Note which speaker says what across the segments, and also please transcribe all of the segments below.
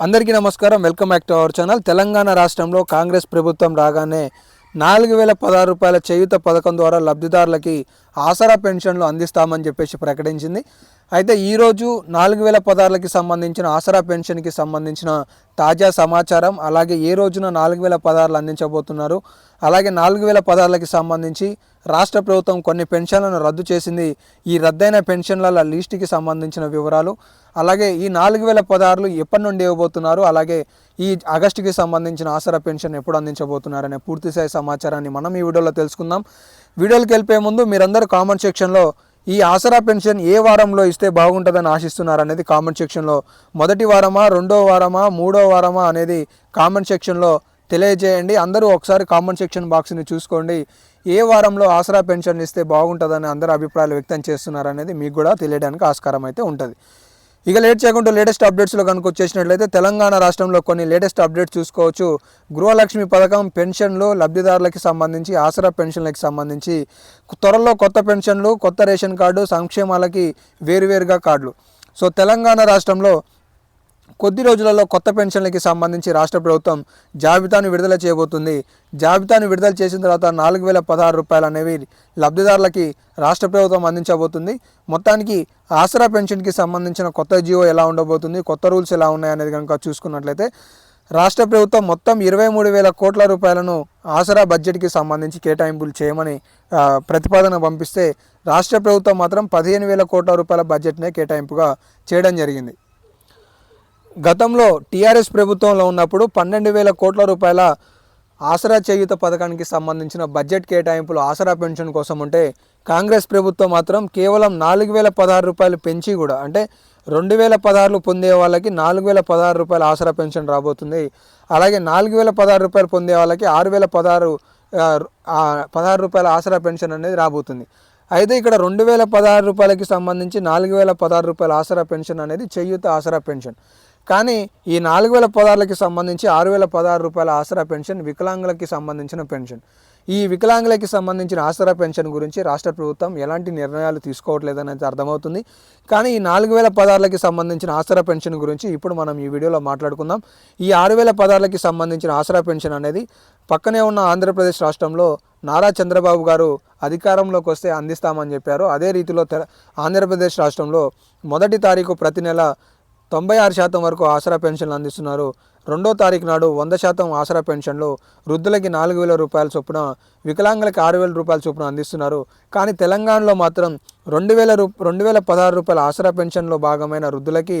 Speaker 1: అందరికీ నమస్కారం. Welcome back to our channel. Telangana రాష్ట్రంలో కాంగ్రెస్ ప్రభుత్వం రాగానే నాలుగు వేల పదహారు రూపాయల చేయుత పథకం ద్వారా లబ్ధిదారులకి ఆసరా పెన్షన్లు అందిస్తామని చెప్పేసి ప్రకటించింది. అయితే ఈరోజు నాలుగు వేల పదహారులకి సంబంధించిన ఆసరా పెన్షన్కి సంబంధించిన తాజా సమాచారం అలాగే ఏ రోజున నాలుగు వేల పదహారులు అందించబోతున్నారు అలాగే నాలుగు వేల పదహారులకి సంబంధించి రాష్ట్ర ప్రభుత్వం కొన్ని పెన్షన్లను రద్దు చేసింది. ఈ రద్దయిన పెన్షన్ల లిస్టుకి సంబంధించిన వివరాలు అలాగే ఈ నాలుగు వేల పదహారులు ఎప్పటి నుండి ఇవ్వబోతున్నారు అలాగే ఈ ఆగస్టుకి సంబంధించిన ఆసరా పెన్షన్ ఎప్పుడు అందించబోతున్నారనే పూర్తిస్థాయి సమాచారాన్ని మనం ఈ వీడియోలో తెలుసుకుందాం. వీడియోకి వెళ్ళిపోయే ముందు మీరందరూ కామెంట్ సెక్షన్లో ఈ ఆసరా పెన్షన్ ఏ వారంలో ఇస్తే బాగుంటుందని ఆశిస్తున్నారు అనేది కామెంట్ సెక్షన్లో మొదటి వారమా రెండో వారమా మూడో వారమా అనేది కామెంట్ సెక్షన్లో తెలియజేయండి. అందరూ ఒకసారి కామెంట్ సెక్షన్ బాక్స్ని చూసుకోండి. ఏ వారంలో ఆసరా పెన్షన్ ఇస్తే బాగుంటుందని అందరూ అభిప్రాయాలు వ్యక్తం చేస్తున్నారు అనేది మీకు కూడా తెలియడానికి ఆస్కారం అయితే ఉంటుంది. ఇక లేట్ చేయకుండా లేటెస్ట్ అప్డేట్స్లో కనుక వచ్చేసినట్లయితే తెలంగాణ రాష్ట్రంలో కొన్ని లేటెస్ట్ అప్డేట్స్ చూసుకోవచ్చు. గృహలక్ష్మి పథకం పెన్షన్లు లబ్ధిదారులకి సంబంధించి ఆసరా పెన్షన్లకి సంబంధించి త్వరలో కొత్త పెన్షన్లు కొత్త రేషన్ కార్డు సంక్షేమాలకి వేరువేరుగా కార్డులు. సో తెలంగాణ రాష్ట్రంలో కొద్ది రోజులలో కొత్త పెన్షన్లకి సంబంధించి రాష్ట్ర ప్రభుత్వం జాబితాను విడుదల చేయబోతుంది. జాబితాను విడుదల చేసిన తర్వాత నాలుగు వేల పదహారు రూపాయలు అనేవి లబ్ధిదారులకి రాష్ట్ర ప్రభుత్వం అందించబోతుంది. మొత్తానికి ఆసరా పెన్షన్కి సంబంధించిన కొత్త జీవో ఎలా ఉండబోతుంది కొత్త రూల్స్ ఎలా ఉన్నాయనేది కనుక చూసుకున్నట్లయితే రాష్ట్ర ప్రభుత్వం మొత్తం ఇరవై మూడు వేల కోట్ల రూపాయలను ఆసరా బడ్జెట్కి సంబంధించి కేటాయింపులు చేయమని ప్రతిపాదన పంపిస్తే రాష్ట్ర ప్రభుత్వం మాత్రం పదిహేను వేల కోట్ల రూపాయల బడ్జెట్నే కేటాయింపుగా చేయడం జరిగింది. గతంలో టీఆర్ఎస్ ప్రభుత్వంలో ఉన్నప్పుడు పన్నెండు వేల కోట్ల రూపాయల ఆసరా చేయుత పథకానికి సంబంధించిన బడ్జెట్ కేటాయింపులు ఆసరా పెన్షన్ కోసం ఉంటే కాంగ్రెస్ ప్రభుత్వం మాత్రం కేవలం నాలుగు వేల పదహారు రూపాయలు పెంచి కూడా అంటే రెండు వేల పదహారులు పొందే వాళ్ళకి నాలుగు వేల పదహారు రూపాయల ఆసరా పెన్షన్ రాబోతుంది. అలాగే నాలుగు వేల పదహారు రూపాయలు పొందే వాళ్ళకి ఆరు వేల పదహారు పదహారు రూపాయల ఆసరా పెన్షన్ అనేది రాబోతుంది. అయితే ఇక్కడ రెండు వేల పదహారు రూపాయలకి సంబంధించి నాలుగు వేల పదహారు రూపాయల ఆసరా పెన్షన్ అనేది చేయూత ఆసరా పెన్షన్. కానీ ఈ నాలుగు వేల పదహారులకి సంబంధించి ఆరు వేల పదహారు రూపాయల ఆసరా పెన్షన్ వికలాంగులకి సంబంధించిన పెన్షన్. ఈ వికలాంగులకి సంబంధించిన ఆసరా పెన్షన్ గురించి రాష్ట్ర ప్రభుత్వం ఎలాంటి నిర్ణయాలు తీసుకోవట్లేదని అర్థమవుతుంది. కానీ ఈ నాలుగు వేల పదార్లకి సంబంధించిన ఆసరా పెన్షన్ గురించి ఇప్పుడు మనం ఈ వీడియోలో మాట్లాడుకుందాం. ఈ ఆరు వేల పదహారులకి సంబంధించిన ఆసరా పెన్షన్ అనేది పక్కనే ఉన్న ఆంధ్రప్రదేశ్ రాష్ట్రంలో నారా చంద్రబాబు గారు అధికారంలోకి వస్తే అందిస్తామని చెప్పారు. అదే రీతిలో తెల ఆంధ్రప్రదేశ్ రాష్ట్రంలో మొదటి తారీఖు ప్రతి నెల తొంభై ఆరు శాతం వరకు ఆసరా పెన్షన్లు అందిస్తున్నారు. రెండో తారీఖు నాడు వంద శాతం ఆసరా పెన్షన్లు వృద్ధులకి నాలుగు వేల రూపాయల చొప్పున వికలాంగులకి ఆరు వేల రూపాయల చొప్పున అందిస్తున్నారు. కానీ తెలంగాణలో మాత్రం రెండు వేల రూ రెండు వేల పదహారు రూపాయల ఆసరా పెన్షన్లో భాగమైన వృద్ధులకి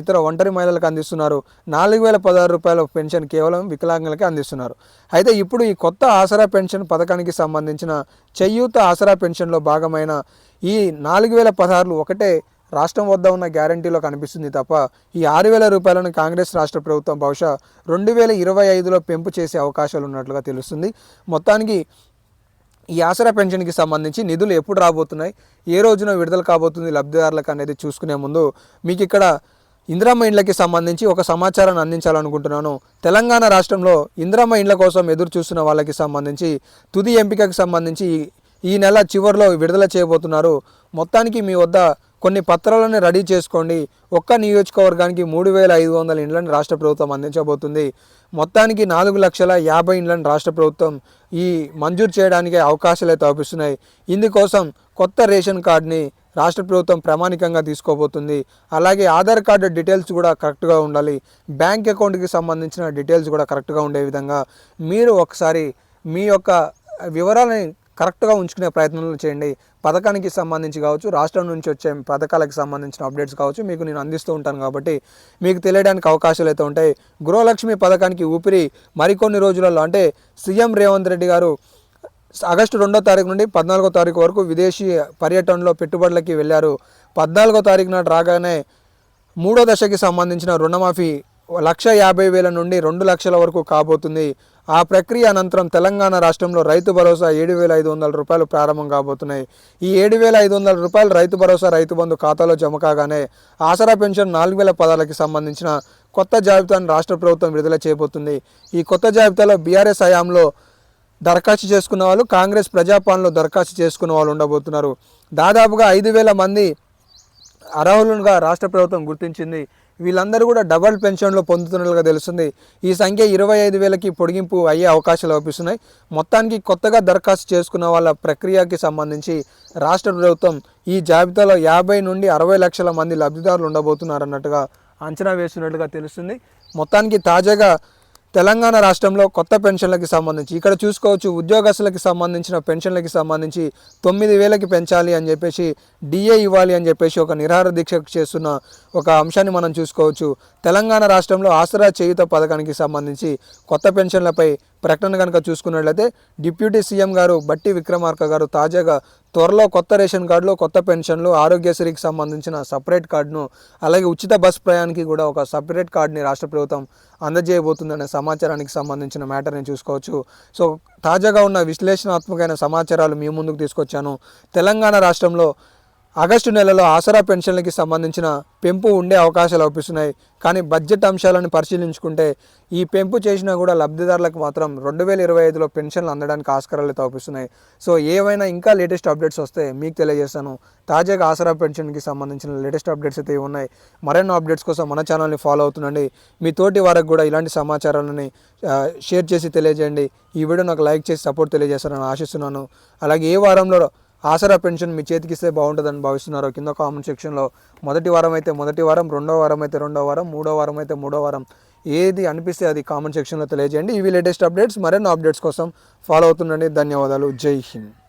Speaker 1: ఇతర ఒంటరి మహిళలకు అందిస్తున్నారు. నాలుగు వేల పదహారు రూపాయల పెన్షన్ కేవలం వికలాంగులకి అందిస్తున్నారు. అయితే ఇప్పుడు ఈ కొత్త ఆసరా పెన్షన్ పథకానికి సంబంధించిన చెయ్యూత ఆసరా పెన్షన్లో భాగమైన ఈ నాలుగు వేల పదహారులు ఒకటే రాష్ట్రం వద్ద ఉన్న గ్యారంటీలో కనిపిస్తుంది తప్ప ఈ ఆరు వేల రూపాయలను కాంగ్రెస్ రాష్ట్ర ప్రభుత్వం బహుశా రెండు వేల ఇరవై ఐదులో పెంపు చేసే అవకాశాలు ఉన్నట్లుగా తెలుస్తుంది. మొత్తానికి ఈ ఆసరా పెన్షన్కి సంబంధించి నిధులు ఎప్పుడు రాబోతున్నాయి? ఏ రోజున విడుదల కాబోతుంది? లబ్ధిదారులకు అనేది చూసుకునే ముందు మీకు ఇక్కడ ఇందిరమ్మ ఇండ్లకి సంబంధించి ఒక సమాచారాన్ని అందించాలనుకుంటున్నాను. తెలంగాణ రాష్ట్రంలో ఇందిరమ్మ ఇండ్ల కోసం ఎదురు చూస్తున్న వాళ్ళకి సంబంధించి తుది ఎంపికకు సంబంధించి ఈ- ఈ నెల చివరిలో విడుదల చేయబోతున్నారు. మొత్తానికి మీ వద్ద కొన్ని పత్రాలను రెడీ చేసుకోండి. ఒక్క నియోజకవర్గానికి మూడు వేల ఐదు వందల ఇండ్లను రాష్ట్ర ప్రభుత్వం అందించబోతుంది. మొత్తానికి నాలుగు లక్షల యాభై ఇండ్లను రాష్ట్ర ప్రభుత్వం ఈ మంజూరు చేయడానికి అవకాశాలు అయితే అవుపిస్తున్నాయి ఇందుకోసం కొత్త రేషన్ కార్డుని రాష్ట్ర ప్రభుత్వం ప్రామాణికంగా తీసుకోబోతుంది. అలాగే ఆధార్ కార్డు డీటెయిల్స్ కూడా కరెక్ట్గా ఉండాలి. బ్యాంక్ అకౌంట్కి సంబంధించిన డీటెయిల్స్ కూడా కరెక్ట్గా ఉండే విధంగా మీరు ఒకసారి మీ యొక్క వివరాలని కరెక్ట్గా ఉంచుకునే ప్రయత్నాలు చేయండి. పథకానికి సంబంధించి కావచ్చు రాష్ట్రం నుంచి వచ్చే పథకాలకు సంబంధించిన అప్డేట్స్ కావచ్చు మీకు నేను అందిస్తూ ఉంటాను కాబట్టి మీకు తెలియడానికి అవకాశాలు అయితే ఉంటాయి. గృహలక్ష్మి పథకానికి ఊపిరి మరికొన్ని రోజులలో అంటే సీఎం రేవంత్ రెడ్డి గారు ఆగస్టు రెండో తారీఖు నుండి పద్నాలుగో తారీఖు వరకు విదేశీ పర్యటనలో పెట్టుబడులకి వెళ్ళారు. పద్నాలుగో తారీఖు నాడు రాగానే మూడో దశకి సంబంధించిన రుణమాఫీ లక్ష యాభై వేల నుండి రెండు లక్షల వరకు కాబోతుంది. ఆ ప్రక్రియ అనంతరం తెలంగాణ రాష్ట్రంలో రైతు భరోసా ఏడు వేల ఐదు వందల రూపాయలు ప్రారంభం కాబోతున్నాయి. ఈ ఏడు వేల ఐదు వందల రూపాయలు రైతు భరోసా రైతు బంధు ఖాతాలో జమ కాగానే ఆసరా పెన్షన్ నాలుగు వేల పదాలకి సంబంధించిన కొత్త జాబితాను రాష్ట్ర ప్రభుత్వం విడుదల చేయబోతుంది. ఈ కొత్త జాబితాలో బీఆర్ఎస్ హయాంలో దరఖాస్తు చేసుకున్న వాళ్ళు కాంగ్రెస్ ప్రజాపాలనలో దరఖాస్తు చేసుకున్న వాళ్ళు ఉండబోతున్నారు. దాదాపుగా ఐదు వేల మంది అర్హులుగా రాష్ట్ర ప్రభుత్వం గుర్తించింది. వీళ్ళందరూ కూడా డబల్ పెన్షన్లు పొందుతున్నట్లుగా తెలుస్తుంది. ఈ సంఖ్య ఇరవై ఐదు వేలకి పొడిగింపు అయ్యే అవకాశాలు లభిస్తున్నాయి. మొత్తానికి కొత్తగా దరఖాస్తు చేసుకున్న వాళ్ళ ప్రక్రియకి సంబంధించి రాష్ట్ర ప్రభుత్వం ఈ జాబితాలో యాభై నుండి అరవై లక్షల మంది లబ్ధిదారులు ఉండబోతున్నారన్నట్టుగా అంచనా వేస్తున్నట్లుగా తెలుస్తుంది. మొత్తానికి తాజాగా తెలంగాణ రాష్ట్రంలో కొత్త పెన్షన్లకి సంబంధించి ఇక్కడ చూసుకోవచ్చు ఉద్యోగస్తులకి సంబంధించిన పెన్షన్లకి సంబంధించి తొమ్మిది వేలకి పెంచాలి అని చెప్పేసి డిఏ ఇవ్వాలి అని చెప్పేసి ఒక నిరాహార దీక్ష చేస్తున్న ఒక అంశాన్ని మనం చూసుకోవచ్చు. తెలంగాణ రాష్ట్రంలో ఆసరా చేయుత పథకానికి సంబంధించి కొత్త పెన్షన్లపై ప్రకటన కనుక చూసుకున్నట్లయితే డిప్యూటీ సీఎం గారు బట్టి విక్రమార్క గారు తాజాగా త్వరలో కొత్త రేషన్ కార్డులో కొత్త పెన్షన్లు ఆరోగ్యశ్రీకి సంబంధించిన సపరేట్ కార్డును అలాగే ఉచిత బస్ ప్రయాణానికి కూడా ఒక సపరేట్ కార్డుని రాష్ట్ర ప్రభుత్వం అందజేయబోతుందనే సమాచారానికి సంబంధించిన మ్యాటర్ని చూసుకోవచ్చు. సో తాజాగా ఉన్న విశ్లేషణాత్మకమైన సమాచారాలు మీ ముందుకు తీసుకొచ్చాను. తెలంగాణ రాష్ట్రంలో ఆగస్టు నెలలో ఆసరా పెన్షన్లకి సంబంధించిన పెంపు ఉండే అవకాశాలు అవుపిస్తున్నాయి కానీ బడ్జెట్ అంశాలను పరిశీలించుకుంటే ఈ పెంపు చేసినా కూడా లబ్ధిదారులకు మాత్రం రెండు వేల ఇరవై ఐదులో పెన్షన్లు అందడానికి ఆస్కారాలు అయితే అవుపిస్తున్నాయి సో ఏవైనా ఇంకా లేటెస్ట్ అప్డేట్స్ వస్తే మీకు తెలియజేస్తాను. తాజాగా ఆసరా పెన్షన్కి సంబంధించిన లేటెస్ట్ అప్డేట్స్ అయితే ఉన్నాయి. మరెన్నో అప్డేట్స్ కోసం మన ఛానల్ని ఫాలో అవుతుండండి. మీ తోటి వారికి కూడా ఇలాంటి సమాచారాలని షేర్ చేసి తెలియజేయండి. ఈ వీడియో నాకు లైక్ చేసి సపోర్ట్ తెలియజేస్తారని ఆశిస్తున్నాను. అలాగే ఏ వారంలో ఆసరా పెన్షన్ మీ చేతికి ఇస్తే బాగుంటుందని భావిస్తున్నారో కింద కామెంట్ సెక్షన్లో. మొదటి వారం అయితే మొదటి వారం రెండో వారం అయితే రెండో వారం మూడో వారం అయితే మూడో వారం. ఏది అనిపిస్తే అది కామెంట్ సెక్షన్లో తెలియజేయండి. ఇవి లేటెస్ట్ అప్డేట్స్. మరెన్నో అప్డేట్స్ కోసం ఫాలో అవుతుండండి. ధన్యవాదాలు. జై హింద్.